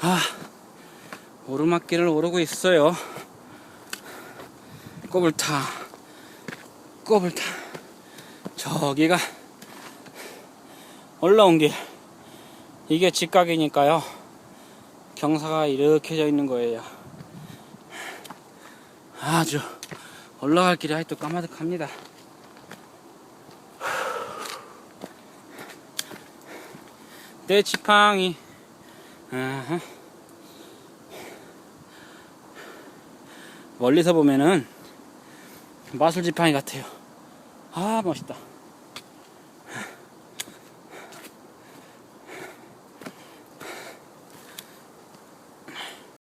아, 오르막길을 오르고 있어요. 꼬불타, 꼬불타. 저기가 올라온 길. 이게 직각이니까요. 경사가 이렇게 져 있는 거예요. 아주 올라갈 길이 아직도 까마득합니다. 내 지팡이. 멀리서 보면은 마술 지팡이 같아요. 아, 멋있다.